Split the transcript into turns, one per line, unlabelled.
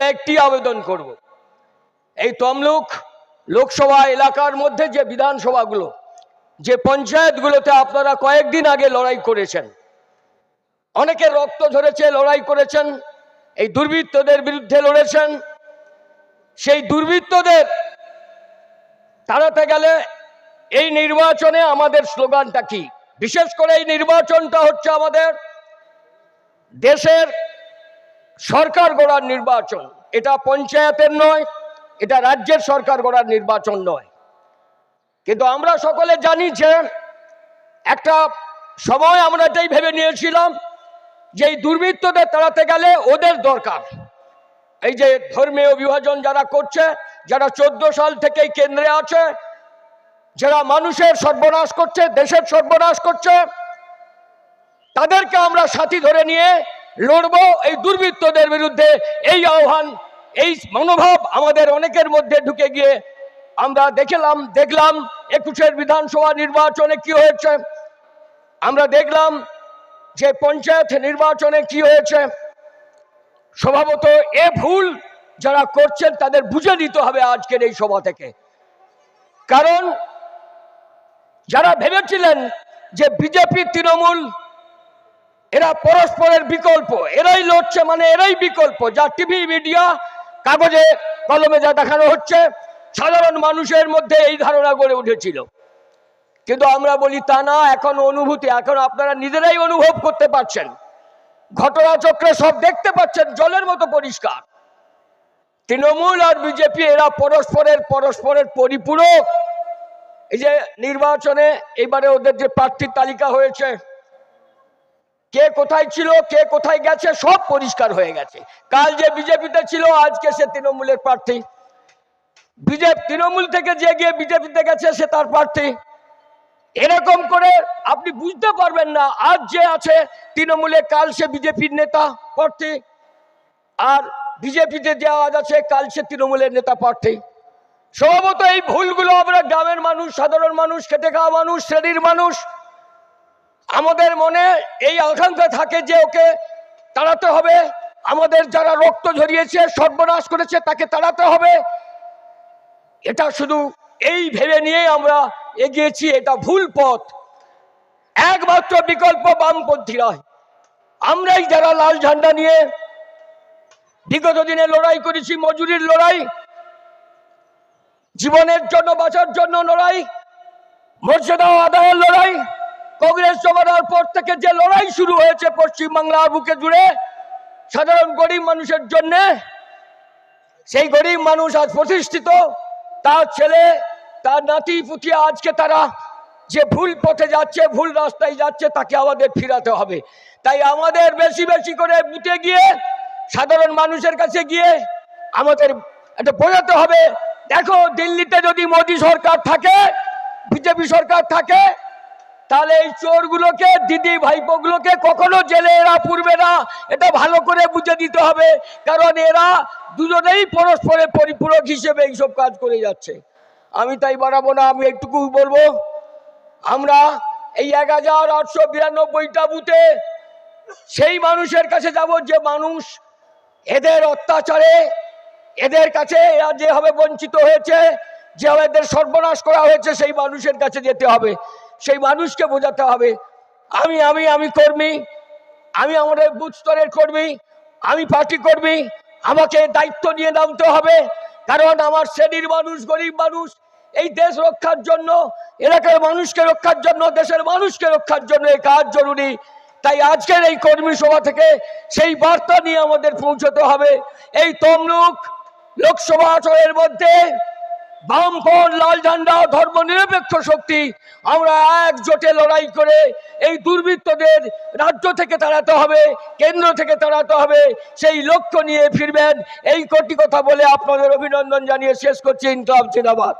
একটি আবেদন করব। এই তমলুক লোকসভা এলাকার মধ্যে যে বিধানসভাগুলো, যে পঞ্চায়েতগুলোতে আপনারা কয়েকদিন আগে লড়াই করেছেন, অনেকে রক্ত ঝরেছে লড়াই করেছেন, এই দুর্বৃত্তদের বিরুদ্ধে লড়েছেন, সেই দুর্বৃত্তদের তাড়াতে গেলে এই নির্বাচনে আমাদের স্লোগানটা কি? বিশেষ করে এই নির্বাচনটা হচ্ছে আমাদের দেশের সরকার গড়ার নির্বাচন। এটা পঞ্চায়েতের নয়, এটা রাজ্যের সরকার গড়ার নির্বাচন নয়। কিন্তু আমরা সকলে জানি যে একটা সময় আমরা এটাই ভেবে নিয়েছিলাম যে এই দুর্বৃত্তদের তাড়াতে গেলে ওদের দরকার। এই যে ধর্মীয় বিভাজন যারা করছে, যারা চোদ্দ সাল থেকেই কেন্দ্রে আছে, যারা মানুষের সর্বনাশ করছে, দেশের সর্বনাশ করছে, তাদেরকে আমরা সাথী ধরে নিয়ে লড়বো এই দুর্বৃত্তদের বিরুদ্ধে। এই আহ্বান, এই মনোভাব আমাদের অনেকের মধ্যে ঢুকে গিয়ে আমরা দেখলাম দেখলাম একুশের বিধানসভা নির্বাচনে কি হয়েছে। আমরা দেখলাম যে পঞ্চায়েত নির্বাচনে কি হয়েছে। স্বভাবত এ ভুল যারা করছেন তাদের বুঝে নিতে হবে আজকের এই সভা থেকে। কারণ যারা ভেবেছিলেন যে বিজেপি, তৃণমূল এরা পরস্পরের বিকল্প, এরাই লড়ছে মানে এরাই বিকল্প। যা টিভি, মিডিয়া, কাগজে, কলমে যা দেখানো হচ্ছে, সাধারণ মানুষের মধ্যে এই ধারণা গড়ে উঠেছিল। কিন্তু আমরা বলি তা না, এখন অনুভূতি, এখন আপনারা নিজেরাই অনুভব করতে পারছেন। ঘটনাচক্রে সব দেখতে পাচ্ছেন, জলের মতো পরিষ্কার। তৃণমূল আর বিজেপি, এরা পরস্পরের পরস্পরের পরিপূরক। এই যে নির্বাচনে এবারে ওদের যে প্রার্থীর তালিকা হয়েছে কে কোথায় ছিল, কে কোথায় গেছে, সব পরিষ্কার হয়ে গেছে। কাল যে বিজেপিতে ছিল, আজকে সে তৃণমূলের প্রার্থী। বিজেপি, তৃণমূল থেকে যে গিয়ে বিজেপিতে গেছে, সে তার প্রার্থী। এরকম করে আপনি বুঝতে পারবেন না, আজ যে আছে, তৃণমূলে কাল সে বিজেপির নেতা প্রার্থী। আর বিজেপিতে যে আজ আছে, কাল সে তৃণমূলের নেতা প্রার্থী। সম্ভবত এই ভুলগুলো আমরা গ্রামের মানুষ, সাধারণ মানুষ, খেটে খাওয়া মানুষ, শ্রেণির মানুষ আমাদের মনে এই আকাঙ্ক্ষা থাকে যে ওকে তাড়াতে হবে। আমাদের যারা রক্ত ঝরিয়েছে, সর্বনাশ করেছে, তাকে তাড়াতে হবে। এটা শুধু এই ভেবে নিয়ে আমরা এগিয়েছি, এটা ভুল পথ। একমাত্র বিকল্প বামপন্থীরা আমরাই যারা লাল ঝান্ডা নিয়ে বিগত দিনে লড়াই করেছি, মজুরির লড়াই, জীবনের জন্য বাঁচার জন্য লড়াই, মর্যাদা আদায়ের লড়াই কংগ্রেস জমানার পর থেকে যে লড়াই শুরু হয়েছে পশ্চিমবাংলার বুকে জুড়ে, সাধারণ গরিব মানুষের জন্য, সেই গরিব মানুষ আজ প্রতিষ্ঠিত, তার ছেলে, তার নাতি পুতি আজকে তারা যে ভুল পথে যাচ্ছে, ভুল রাস্তায় যাচ্ছে, তাকে আমাদের ফিরাতে হবে। তাই আমাদের বেশি বেশি করে বুটে গিয়ে, সাধারণ মানুষের কাছে গিয়ে আমাদের এটা বোঝাতে হবে। দেখো, দিল্লিতে যদি মোদী সরকার থাকে, বিজেপি সরকার থাকে তাহলে এই চোরগুলোকে, দিদি ভাইপোগুলোকে কখনো জেলে এরা পুরবে না। এটা ভালো করে বুঝে দিতে হবে, কারণ এরা দুজনেই পরস্পরের পরিপূরক হিসেবে এইসব কাজ করে যাচ্ছে। আমি তাই বাড়াবো না, আমি একটুকু বলব, আমরা এই এক হাজার আটশো বিরানব্বইটা বুথে সেই মানুষের কাছে যাব যে মানুষ এদের অত্যাচারে, এদের কাছে এরা যেভাবে বঞ্চিত হয়েছে, যেভাবে এদের সর্বনাশ করা হয়েছে, সেই মানুষের কাছে যেতে হবে। সেই মানুষকে বোঝাতে হবে। আমি আমি আমি কর্মী, আমি আমাদের বুথ স্তরের কর্মী, আমি পার্টি কর্মী, আমাকে দায়িত্ব নিয়ে নামতে হবে, কারণ আমার শ্রেণির মানুষ, গরিব মানুষ, এই দেশ রক্ষার জন্য, এলাকার মানুষকে রক্ষার জন্য, দেশের মানুষকে রক্ষার জন্য এই কাজ জরুরি। তাই আজকের এই কর্মী সভা থেকে সেই বার্তা নিয়ে আমাদের পৌঁছতে হবে। এই তমলুক লোকসভা আসনের মধ্যে বামপন, লাল ঝান্ডা ধর্ম নিরপেক্ষ শক্তি। আমরা একজোটে লড়াই করে এই দুর্বৃত্তদের রাজ্য থেকে তাড়াতে হবে, কেন্দ্র থেকে তাড়াতে হবে। সেই লক্ষ্য নিয়ে ফিরবেন। এই কটি কথা বলে আপনাদের অভিনন্দন জানিয়ে শেষ করছি। ইনকলাব জিন্দাবাদ।